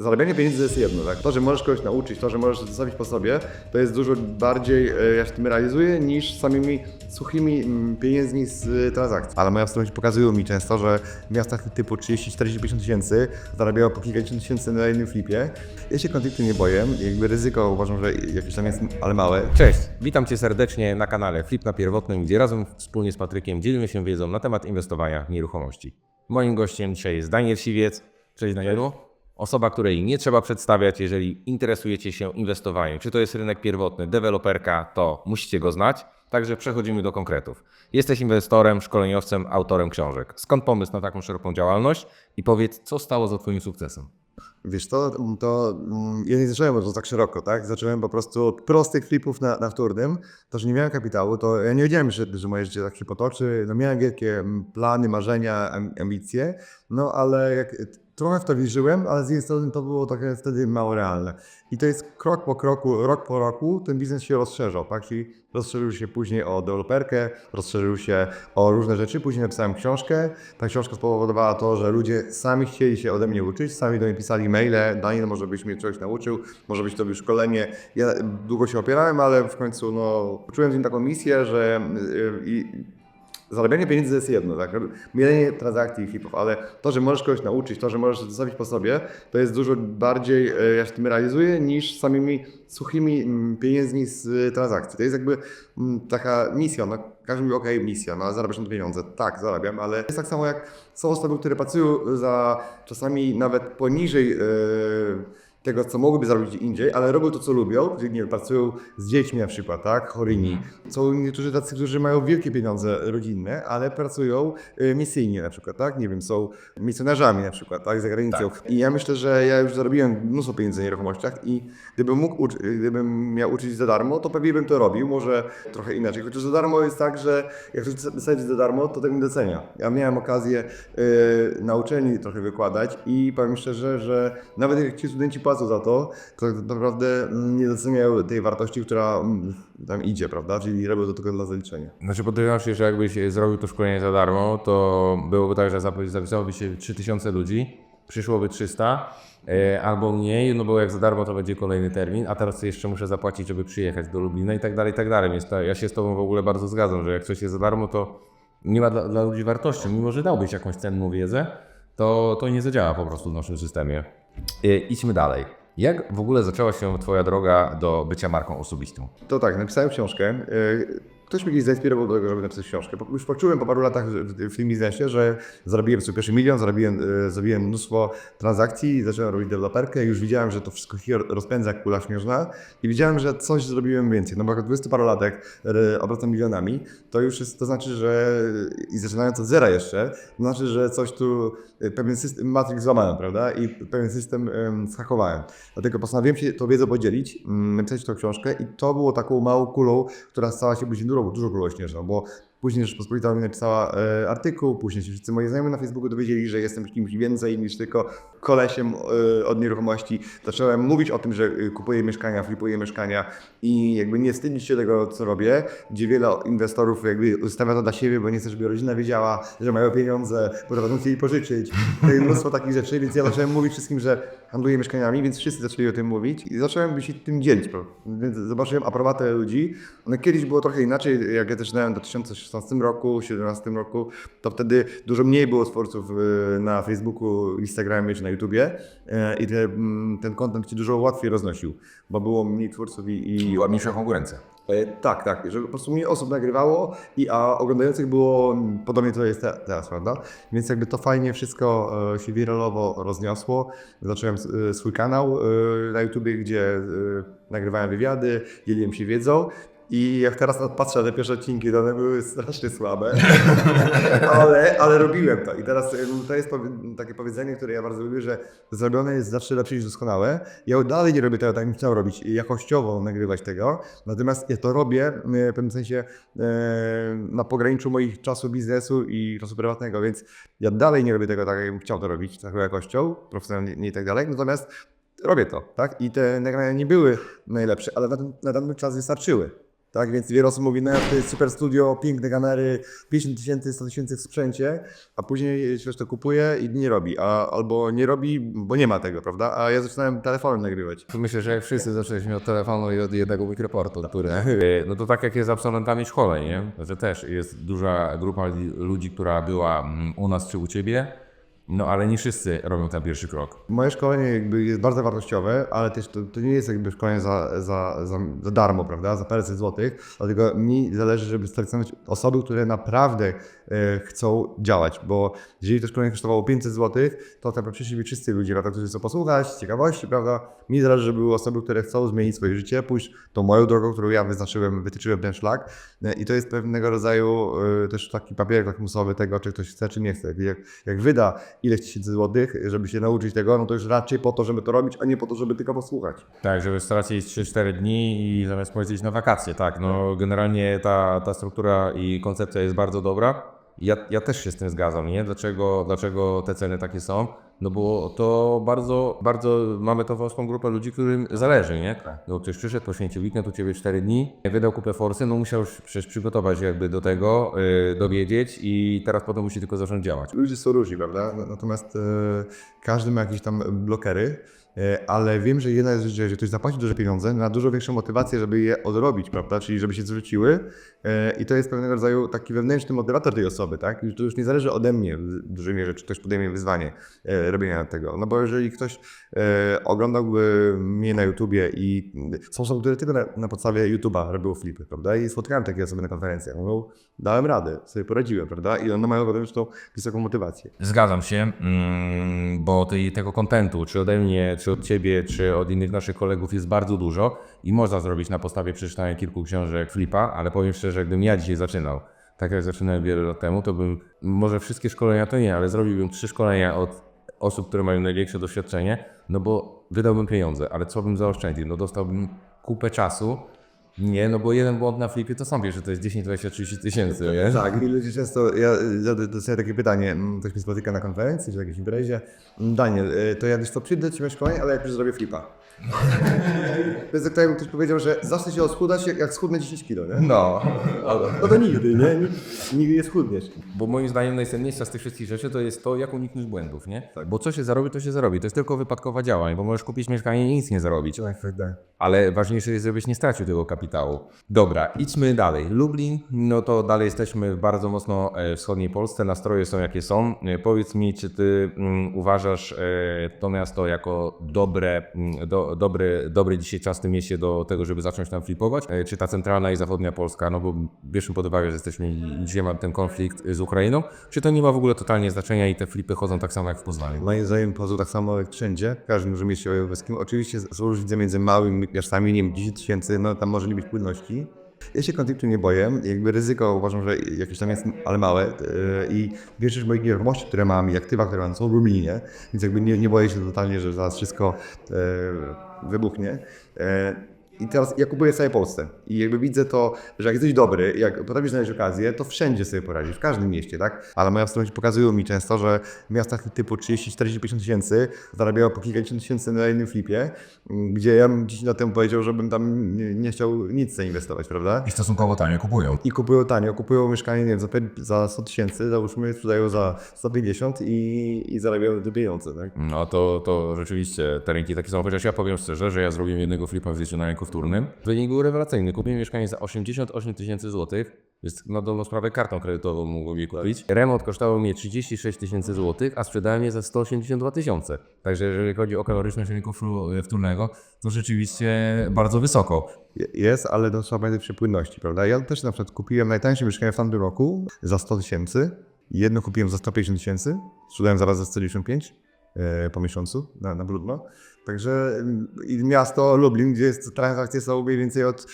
Zarabianie pieniędzy jest jedno, tak? To, że możesz kogoś nauczyć, to, że możesz zostawić po sobie, to jest dużo bardziej, e, ja się tym realizuję, niż samymi suchymi mm, pieniędzmi z e, transakcji. Ale moja stronę pokazują mi często, że w miastach typu 30, 40, 50 tysięcy zarabiają po kilkadziesiąt tysięcy na jednym flipie. Ja się konfliktu nie boję, jakby ryzyko uważam, że jakieś tam jest, ale małe. Cześć, witam Cię serdecznie na kanale Flip na Pierwotnym, gdzie razem wspólnie z Patrykiem dzielimy się wiedzą na temat inwestowania w nieruchomości. Moim gościem dzisiaj jest Daniel Siwiec. Cześć Danielu. Osoba, której nie trzeba przedstawiać, jeżeli interesujecie się inwestowaniem. Czy to jest rynek pierwotny, deweloperka, to musicie go znać. Także przechodzimy do konkretów. Jesteś inwestorem, szkoleniowcem, autorem książek. Skąd pomysł na taką szeroką działalność? I powiedz, co stało za Twoim sukcesem? Wiesz, to, to mm, ja nie zacząłem może tak szeroko, tak? Zacząłem po prostu od prostych flipów na, na wtórnym. To, że nie miałem kapitału, to ja nie wiedziałem, że, że moje życie tak się potoczy. No miałem wielkie mm, plany, marzenia, am- ambicje, no ale jak, trochę w to wierzyłem, ale z jednej strony to było trochę wtedy mało realne. I to jest krok po kroku, rok po roku ten biznes się rozszerzał, tak? Czyli rozszerzył się później o deweloperkę, rozszerzył się o różne rzeczy. Później napisałem książkę. Ta książka spowodowała to, że ludzie sami chcieli się ode mnie uczyć, sami do mnie pisali maile, Daniel, może byś mnie czegoś nauczył, może byś robił szkolenie. Ja długo się opierałem, ale w końcu no, poczułem z nim taką misję, że yy, i, Zarabianie pieniędzy jest jedno, tak? Mielenie transakcji i flipów, ale to, że możesz kogoś nauczyć, to, że możesz zostawić po sobie, to jest dużo bardziej, e, ja się tym realizuję, niż samymi suchymi mm, pieniędzmi z transakcji. To jest jakby mm, taka misja, no każdy mówi, okej, misja, no zarabiasz na to pieniądze. Tak, zarabiam, ale jest tak samo jak są osoby, które pracują za czasami nawet poniżej e, tego, co mogłyby zarobić gdzie indziej, ale robią to, co lubią, czyli nie wiem, pracują z dziećmi na przykład, tak, chorymi. Są niektórzy tacy, którzy mają wielkie pieniądze rodzinne, ale pracują y, misyjnie na przykład, tak, nie wiem, są misjonarzami na przykład, tak, za granicą. I ja myślę, że ja już zarobiłem mnóstwo pieniędzy na nieruchomościach i gdybym mógł, gdybym miał uczyć za darmo, to pewnie bym to robił, może trochę inaczej, chociaż za darmo jest tak, że jak ktoś dostać za darmo, to tego nie docenia. Ja miałem okazję y, na uczelni trochę wykładać i powiem szczerze, że nawet jak ci studenci płacą za to, to tak naprawdę nie doceniają tej wartości, która mm, tam idzie, prawda? Czyli robią to tylko dla zaliczenia. Znaczy podejrzewam się, że jakbyś zrobił to szkolenie za darmo, to byłoby tak, że zapi- zapisałoby się 3000 ludzi, przyszłoby 300 e, albo mniej, no bo jak za darmo to będzie kolejny termin, a teraz jeszcze muszę zapłacić, żeby przyjechać do Lublina i tak dalej, i tak dalej. Więc to, ja się z Tobą w ogóle bardzo zgadzam, że jak coś jest za darmo, to nie ma dla, dla ludzi wartości. Mimo, że dałbyś jakąś cenną wiedzę, to, to nie zadziała po prostu w naszym systemie. E, idźmy dalej. Jak w ogóle zaczęła się Twoja droga do bycia marką osobistą? To tak, napisałem książkę. y, Ktoś mnie kiedyś zainspirował do tego, żeby napisać książkę. Już poczułem po paru latach w tym biznesie, że zarobiłem swój pierwszy milion, zarobiłem, y, zrobiłem mnóstwo transakcji, zacząłem robić deweloperkę. Już widziałem, że to wszystko się rozpędza jak kula śnieżna i widziałem, że coś zrobiłem więcej. No bo jako 20-parolatek y, obracam milionami, to już jest, to znaczy, że i zaczynając od zera jeszcze, to znaczy, że coś tu, pewien system, matrix złamałem, prawda? I pewien system um, schakowałem. Dlatego postanowiłem się tą wiedzą podzielić, mm, napisać tą książkę i to było taką małą kulą, która stała się później dużą, dużo kulą śnieżną, bo później Rzeczpospolita mi napisała e, artykuł, później się wszyscy moi znajomi na Facebooku dowiedzieli, że jestem kimś więcej niż tylko kolesiem e, od nieruchomości. Zacząłem mówić o tym, że e, kupuję mieszkania, flipuję mieszkania i jakby nie wstydzić się tego, co robię, gdzie wiele inwestorów jakby ustawia to dla siebie, bo nie chce, żeby rodzina wiedziała, że mają pieniądze, bo będą chcieli pożyczyć. Mnóstwo takich rzeczy, więc ja zacząłem mówić wszystkim, że handluję mieszkaniami, więc wszyscy zaczęli o tym mówić i zacząłem się tym dzielić. Więc zobaczyłem aprobatę ludzi. No kiedyś było trochę inaczej, jak ja zaczynałem w 2016 roku, 2017 roku, to wtedy dużo mniej było twórców y, na Facebooku, Instagramie czy na YouTubie e, i te, mm, ten content się dużo łatwiej roznosił, bo było mniej twórców i, i ładniejsza konkurencja. E, Tak, tak, że po prostu mniej osób nagrywało, i, a oglądających było podobnie to jest te, teraz, prawda? Więc jakby to fajnie wszystko e, się wiralowo rozniosło. Zacząłem swój kanał na YouTubie, gdzie nagrywałem wywiady, dzieliłem się wiedzą. I jak teraz patrzę na te pierwsze odcinki, to one były strasznie słabe, ale, ale robiłem to. I teraz to jest takie powiedzenie, które ja bardzo lubię, że zrobione jest zawsze lepsze niż doskonałe. Ja dalej nie robię tego tak, jak bym chciał robić, jakościowo nagrywać tego, natomiast ja to robię w pewnym sensie na pograniczu moich czasu biznesu i czasu prywatnego, więc ja dalej nie robię tego tak, jak bym chciał to robić, taką jakością, profesjonalnie i tak dalej, natomiast robię to, tak? I te nagrania nie były najlepsze, ale na ten, na ten czas wystarczyły. Tak, więc wiele osób mówi, no to jest super studio, piękne kamery, 50 tysięcy, 100 tysięcy w sprzęcie, a później wiesz, to kupuje i nie robi, a, albo nie robi, bo nie ma tego, prawda? A ja zaczynałem telefonem nagrywać. Myślę, że wszyscy zaczęliśmy od telefonu i od jednego mikroportu, który, no to tak jak jest z absolwentami szkoleń, nie? Że też jest duża grupa ludzi, która była mm, u nas czy u ciebie, no ale nie wszyscy robią ten pierwszy krok. Moje szkolenie jakby jest bardzo wartościowe, ale też to, to nie jest jakby szkolenie za, za, za, za darmo, prawda, za paręset złotych, dlatego mi zależy, żeby selekcjonować osoby, które naprawdę e, chcą działać, bo jeżeli to szkolenie kosztowało 500 złotych, to tak naprawdę przyszli wszyscy ludzie, prawda, którzy chcą posłuchać, ciekawości, prawda, mi zależy, żeby były osoby, które chcą zmienić swoje życie, pójść tą moją drogą, którą ja wyznaczyłem, wytyczyłem ten szlak. E, i to jest pewnego rodzaju e, też taki papierek lakmusowy tego, czy ktoś chce, czy nie chce. Jak, jak wyda ileś tysięcy złotych, żeby się nauczyć tego, no to już raczej po to, żeby to robić, a nie po to, żeby tylko posłuchać. Tak, żeby stracić 3-4 dni i zamiast polecieć na wakacje, tak. No generalnie ta, ta struktura i koncepcja jest bardzo dobra. Ja, ja też się z tym zgadzam, nie? Dlaczego, dlaczego te ceny takie są? No bo to bardzo, bardzo mamy tą wąską grupę ludzi, którym zależy, nie? No ktoś przyszedł, poświęcił weekend u Ciebie 4 dni, wydał kupę forsy, no musiał przecież przygotować jakby do tego, yy, dowiedzieć i teraz potem musi tylko zacząć działać. Ludzie są różni, prawda? Natomiast e, każdy ma jakieś tam blokery, e, ale wiem, że jedna jest rzecz, że ktoś zapłaci duże pieniądze, ma dużo większą motywację, żeby je odrobić, prawda? Czyli żeby się zwróciły e, i to jest pewnego rodzaju taki wewnętrzny motywator tej osoby, tak? I to już nie zależy ode mnie w dużej mierze, czy ktoś podejmie wyzwanie e, robienia tego. No bo jeżeli ktoś e, oglądałby mnie na YouTubie i są osoby, które tylko na, na podstawie YouTube'a robią flipy, prawda? I spotkałem takie osoby na konferencjach. Mówią, dałem radę, sobie poradziłem, prawda? I one mają potem już tą wysoką motywację. Zgadzam się, mm, bo tej, tego kontentu, czy ode mnie, czy od ciebie, czy od innych naszych kolegów jest bardzo dużo i można zrobić na podstawie przeczytania kilku książek flipa, ale powiem szczerze, gdybym ja dzisiaj zaczynał, tak jak zaczynałem wiele lat temu, to bym, może wszystkie szkolenia to nie, ale zrobiłbym trzy szkolenia od osób, które mają największe doświadczenie, no bo wydałbym pieniądze, ale co bym zaoszczędził? No dostałbym kupę czasu, nie, no bo jeden błąd na flipie to są wiesz, że to jest 10, 20, 30 tysięcy, nie? Tak, i ludzie często, ja dostaję takie pytanie, mm, ktoś mnie spotyka na konferencji czy jakiejś imprezie, "Mm, Daniel, y, to ja wiesz co, przyjdę do Ciebie szkolenie, ale jak już zrobię flipa. To jest tak, jakby ktoś powiedział, że zacznę się schudać, jak, jak schudnę 10 kilo, nie? No, No to nigdy, nie? Nigdy, nie schudniesz. Bo moim zdaniem najcenniejsza z tych wszystkich rzeczy to jest to, jak uniknąć błędów, nie? Bo co się zarobi, to się zarobi. To jest tylko wypadkowa działań, bo możesz kupić mieszkanie i nic nie zarobić. Tak, tak, tak. Ale ważniejsze jest, żebyś nie stracił tego kapitału. Dobra, idźmy dalej. Lublin, no to dalej jesteśmy w bardzo mocno e, wschodniej Polsce. Nastroje są jakie są. E, Powiedz mi, czy ty mm, uważasz e, to miasto jako dobre, mm, do, dobry, dobry dzisiaj czas w tym mieście do tego, żeby zacząć tam flipować? Czy ta centralna i zachodnia Polska, no bo bierzmy pod uwagę, że jesteśmy, gdzie ma ten konflikt z Ukrainą, czy to nie ma w ogóle totalnie znaczenia i te flipy chodzą tak samo jak w Poznaniu? Moim zdaniem pozu tak samo jak wszędzie, w każdym mieście wojewódzkim. Oczywiście są różnice między małymi miastami, nie wiem, 10 tysięcy, no tam może nie być płynności. Ja się konfliktu nie boję, jakby ryzyko uważam, że jakieś tam jest, ale małe yy, i większość moich nieruchomości, które mam i aktywa, które mam są w Lublinie, więc jakby nie, nie boję się totalnie, że zaraz wszystko yy, wybuchnie. I teraz ja kupuję w całej Polsce i jakby widzę to, że jak jesteś dobry, jak potrafisz znaleźć okazję, to wszędzie sobie poradzisz, w każdym mieście, tak? Ale moje strony pokazują mi często, że w miastach typu 30, 40, 50 tysięcy zarabiają po kilkadziesiąt tysięcy na jednym flipie, gdzie ja bym 10 lat temu powiedział, żebym tam nie, chciał nic zainwestować, prawda? I stosunkowo tanio kupują. I kupują tanio, kupują mieszkanie, nie wiem, za, za 100 tysięcy, załóżmy, sprzedają za 150 i, i zarabiają te pieniądze, tak? No to, to rzeczywiście te rynki takie są, chociaż ja powiem szczerze, że ja zrobiłem jednego flipa w życiu na rynku wtórnym. Wynik był rewelacyjny. Kupiłem mieszkanie za 88 tysięcy złotych, więc na dolną sprawę kartą kredytową mogłem je kupić. Remont kosztował mnie 36 tysięcy złotych, a sprzedałem je za 182 tysiące. Także jeżeli chodzi o kaloryczność rynku fru- wtórnego, to rzeczywiście bardzo wysoko. Je- Jest, ale to trzeba pamiętać przy płynności, prawda? Ja też na przykład kupiłem najtańsze mieszkanie w tamtym roku za 100 tysięcy, jedno kupiłem za 150 tysięcy, sprzedałem zaraz za 195 e, po miesiącu na, na brudno. Także mm, miasto Lublin, gdzie jest, transakcje są mniej więcej od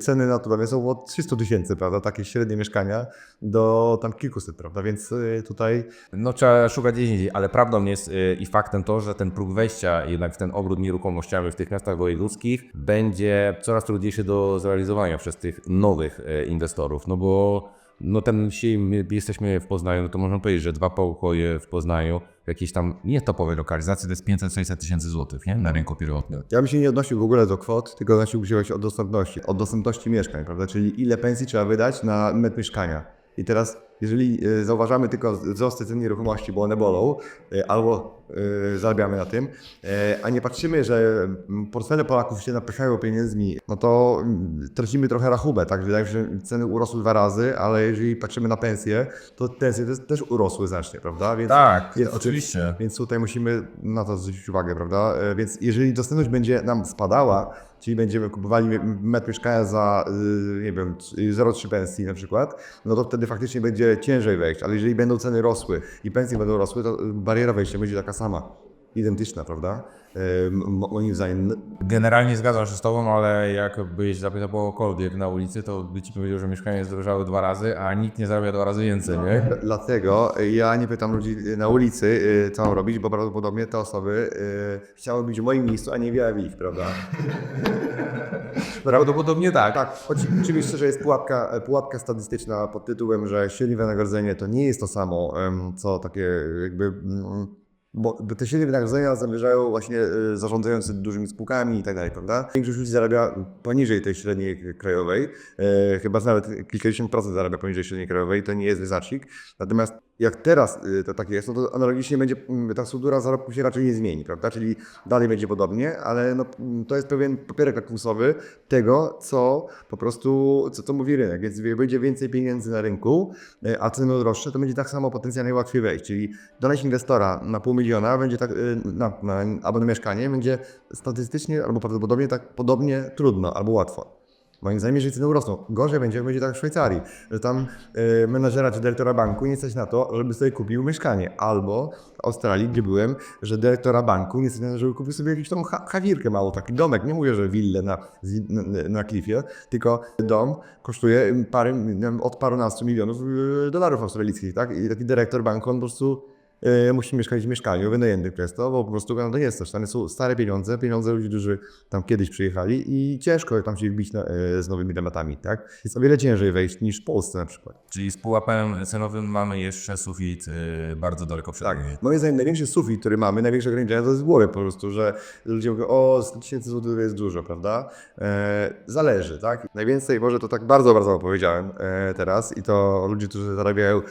ceny naturalne są od 300 tysięcy, prawda? Takie średnie mieszkania do tam kilkuset, prawda? Więc e, tutaj No trzeba szukać gdzieś indziej, ale prawdą jest y, i faktem to, że ten próg wejścia jednak w ten obrót nieruchomościami w tych miastach wojewódzkich będzie coraz trudniejszy do zrealizowania przez tych nowych y, inwestorów, no bo no dzisiaj my jesteśmy w Poznaniu, no to można powiedzieć, że dwa pokoje w Poznaniu, w jakiejś tam nie topowej lokalizacji, to jest 500-600 tysięcy złotych, nie? Na rynku pierwotnym. Ja bym się nie odnosił w ogóle do kwot, tylko odnosiłbym się od dostępności, od dostępności mieszkań, prawda? Czyli ile pensji trzeba wydać na metr mieszkania. I teraz, jeżeli e, zauważamy tylko wzrosty cen nieruchomości, bo one bolą, e, albo e, zarabiamy na tym, a nie patrzymy, że portfele Polaków się napychają pieniędzmi, no to tracimy trochę rachubę, tak? Wydaje mi się, że ceny urosły dwa razy, ale jeżeli patrzymy na pensje, to pensje też, też urosły znacznie, prawda? Więc Tak, jest- oczywiście. więc tutaj musimy na to zwrócić uwagę, prawda? Więc jeżeli dostępność będzie nam spadała, czyli będziemy kupowali metr mieszkania za, y, nie wiem, 0,3 pensji na przykład, no to wtedy faktycznie będzie ciężej wejść, ale jeżeli będą ceny rosły i pensje będą rosły, to bariera wejścia będzie taka sama, identyczna, prawda? Moim zdaniem. Generalnie zgadzam się z tobą, ale jakbyś zapytał kogokolwiek na ulicy, to by ci powiedział, że mieszkania zdrożały dwa razy, a nikt nie zarabia dwa razy więcej, nie? Dlatego ja nie pytam ludzi na ulicy, y, co mam robić, bo prawdopodobnie te osoby y, chciały być w moim miejscu, a nie w ich, prawda? Prawdopodobnie tak. Tak, oci- oczywiście, że jest pułapka, pułapka statystyczna pod tytułem, że średnie wynagrodzenie to nie jest to samo, co takie jakby. Bo te średnie wynagrodzenia zamierzają właśnie e, zarządzający dużymi spółkami i tak dalej, prawda? Większość ludzi zarabia poniżej tej średniej krajowej, e, chyba nawet kilkadziesiąt procent zarabia poniżej średniej krajowej, to nie jest wyznacznik. Natomiast jak teraz e, to tak jest, no to analogicznie będzie mm, ta struktura zarobków się raczej nie zmieni, prawda? Czyli dalej będzie podobnie, ale no, mm, to jest pewien papierek lakmusowy tego, co po prostu, co to mówi rynek. Więc będzie więcej pieniędzy na rynku, e, a ceny droższe, to będzie tak samo potencjalnie łatwiej wejść. Czyli donać inwestora na pół miliona będzie tak, e, na, na, albo na mieszkanie będzie statystycznie albo prawdopodobnie tak podobnie trudno albo łatwo. Moim zdaniem, jeżeli ceny urosną, gorzej będzie, będzie tak w Szwajcarii, że tam y, menadżera czy dyrektora banku nie stać na to, żeby sobie kupił mieszkanie. Albo w Australii, gdzie byłem, że dyrektora banku nie stać na to, żeby kupił sobie jakąś tą ha- hawirkę mało, taki domek. Nie mówię, że willę na, na, na klifie, tylko dom kosztuje parę, od parunastu milionów y, dolarów australijskich, tak? I taki dyrektor banku, on po prostu musi mieszkać w mieszkaniu wynajętym przez to, bo po prostu to nie jest to. Stany są stare pieniądze, pieniądze ludzi, którzy tam kiedyś przyjechali i ciężko tam się wbić na, y, z nowymi tematami, tak? Jest o wiele ciężej wejść niż w Polsce na przykład. Czyli z pułapem cenowym mamy jeszcze sufit y, bardzo daleko przed Tak. nami. Moim zdaniem największy sufit, który mamy, największe ograniczenia to jest w głowie po prostu, że ludzie mówią, o 100 tysięcy złotych to jest dużo, prawda? E, zależy, tak? Najwięcej, może to tak bardzo, bardzo powiedziałem e, teraz i to ludzie, którzy zarabiają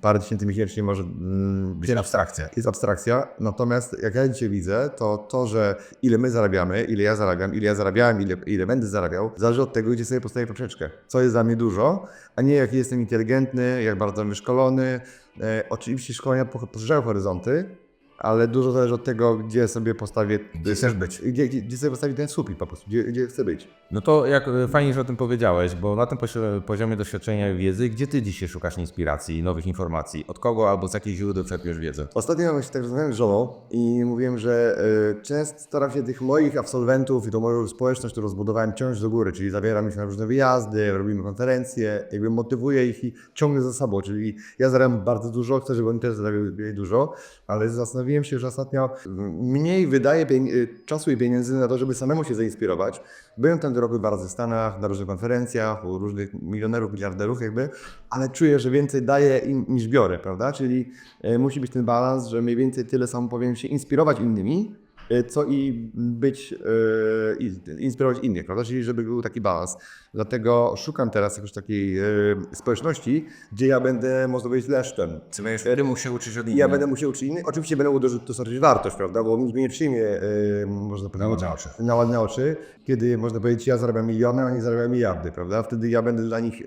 parę tysięcy miesięcznie może mm, być abstrakcja. jest abstrakcja, natomiast jak ja dzisiaj widzę, to to, że ile my zarabiamy, ile ja zarabiam, ile ja zarabiałem, ile, ile będę zarabiał, zależy od tego, gdzie sobie postawię poprzeczkę. Co jest dla mnie dużo, a nie jak jestem inteligentny, jak bardzo wyszkolony. E, oczywiście szkolenia po- poszerzają horyzonty, ale dużo zależy od tego, gdzie sobie postawię... Gdzie chcesz być. Gdzie, gdzie, gdzie sobie postawię ten słupik po prostu, gdzie, gdzie chcę być. No to jak y, fajnie, że o tym powiedziałeś, bo na tym poziomie doświadczenia i wiedzy, gdzie ty dzisiaj szukasz inspiracji, nowych informacji? Od kogo albo z jakich źródeł czerpiesz wiedzę? Ostatnio właśnie tak rozmawiałem z żoną i mówiłem, że y, często staram się tych moich absolwentów i tą moją społeczność, którą zbudowałem, ciąć do góry, czyli zabieram ich na różne wyjazdy, robimy konferencje, jakby motywuję ich i ciągnę za sobą, czyli ja zarabiam bardzo dużo, chcę, żeby oni też zarabiali dużo, ale zastanowiłem się, że ostatnio mniej wydaję pieni- y, czasu i pieniędzy na to, żeby samemu się zainspirować. Byłem tam do roku dwa razy w Stanach, na różnych konferencjach, u różnych milionerów, miliarderów jakby, ale czuję, że więcej daję im niż biorę, prawda? Czyli e, musi być ten balans, że mniej więcej tyle samo powinien się inspirować innymi, co i być, i- inspirować innych, prawda? Czyli żeby był taki balans. Dlatego szukam teraz jakiejś takiej e, społeczności, gdzie ja będę, można powiedzieć, leszczem. Czy będziesz się uczyć od I ja będę musiał uczyć innych. Oczywiście będę mógł dostarczyć wartość, prawda? Bo nikt mnie nie przyjmie, można powiedzieć, Na ładne oczy. Na oczy, kiedy można powiedzieć, ja zarabiam miliony, a oni zarabiają miliardy, prawda? Wtedy ja będę dla nich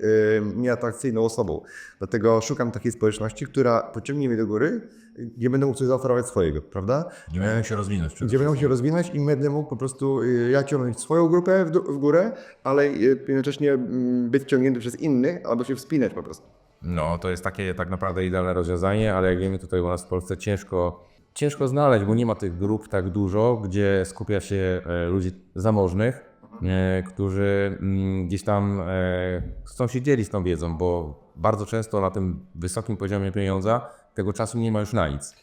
nieatrakcyjną osobą. Dlatego szukam takiej społeczności, która pociągnie mnie do góry, gdzie będę mógł coś zaoferować swojego, prawda? Nie będę się rozwinąć. Gdzie będę się rozwinąć i będę mógł po prostu e, ja ciągnąć swoją grupę w, w górę, ale e, jednocześnie mm, być ciągnięty przez innych, albo się wspinać po prostu. No, to jest takie tak naprawdę idealne rozwiązanie, ale jak wiemy tutaj u nas w Polsce ciężko, ciężko znaleźć, bo nie ma tych grup tak dużo, gdzie skupia się e, ludzi zamożnych, e, którzy mm, gdzieś tam e, chcą się dzielić tą wiedzą, bo bardzo często na tym wysokim poziomie pieniądza tego czasu nie ma już na nic.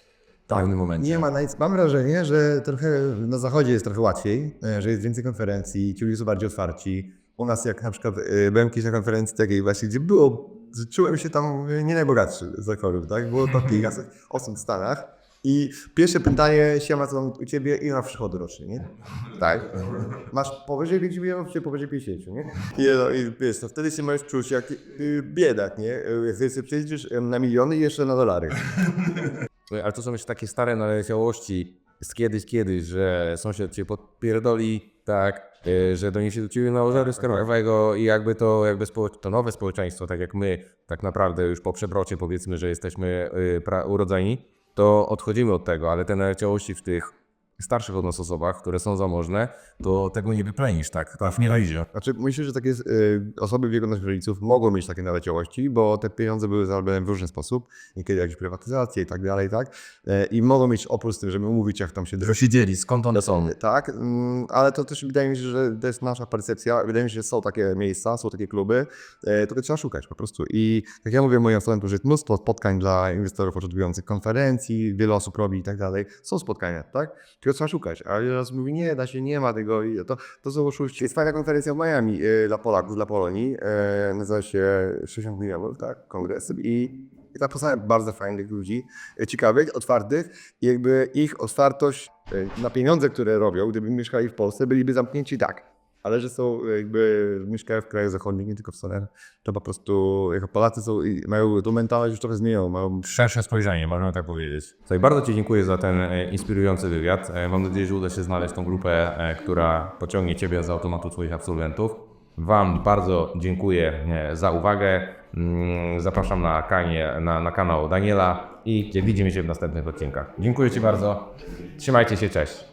W pewnym momencie. Nie ma na nic. Mam wrażenie, że trochę na zachodzie jest trochę łatwiej, e, że jest więcej konferencji, ci ludzie są bardziej otwarci. U nas jak na przykład e, byłem kiedyś na konferencji takiej właśnie, gdzie było czułem się tam nie najbogatszy z rekordów, tak? Było to kilka osób w Stanach i pierwsze pytanie, siema, co tam u Ciebie, ile masz przychody rocznie, nie? Tak. Masz powyżej 5 milionów, czy powyżej 50, nie? I, no, i wiesz, wtedy się możesz czuć jak y, biedak, nie? Y, Jak sobie przejdziesz na miliony i jeszcze na dolary. Ale to są jeszcze takie stare naleciałości z kiedyś, kiedyś, że sąsiad cię podpierdoli, tak, y, że doniesie do ciebie nałożary skarbowego i jakby to, jakby to nowe społeczeństwo, tak jak my, tak naprawdę już po przebrocie powiedzmy, że jesteśmy y, urodzeni, to odchodzimy od tego, ale te naleciałości w tych starszych od nas osobach, które są zamożne, to tego nie wyplenisz, tak, tak nie dojdzie. Znaczy, myślę, że takie y, osoby w wieku naszych rodziców mogą mieć takie naleciałości, bo te pieniądze były zarabiane w różny sposób, niekiedy jakieś prywatyzacje i tak dalej, tak? E, I mogą mieć opór z tym, żeby mówić, jak tam się Siedzieli, skąd one są? Tak, mm, ale to też wydaje mi się, że to jest nasza percepcja. Wydaje mi się, że są takie miejsca, są takie kluby, e, tylko trzeba szukać po prostu. I tak jak ja mówię moim studentom, że jest mnóstwo spotkań dla inwestorów początkujących, konferencji, wiele osób robi i tak dalej. Są spotkania, tak? Tylko trzeba szukać. A osób mówi, nie, da się, nie ma tego. I to, to są oszuści. Jest fajna konferencja w Miami e, dla Polaków, dla Polonii. E, nazywa się 60 milionów, tak? Kongres. I i tam poznałem bardzo fajnych ludzi, e, ciekawych, otwartych i jakby ich otwartość e, na pieniądze, które robią, gdyby mieszkali w Polsce, byliby zamknięci tak. Ale że są jakby, mieszkają w krajach zachodnich, nie tylko w Stanach, to po prostu jako Polacy są, mają tą mentalność już trochę zmienioną, mają Szersze spojrzenie, można tak powiedzieć. Słuchaj, bardzo Ci dziękuję za ten e, inspirujący wywiad. E, Mam nadzieję, że uda się znaleźć tą grupę, e, która pociągnie Ciebie z automatu Twoich absolwentów. Wam bardzo dziękuję za uwagę. Mm, Zapraszam na, kanie, na, na kanał Daniela i widzimy się w następnych odcinkach. Dziękuję Ci bardzo. Trzymajcie się, cześć.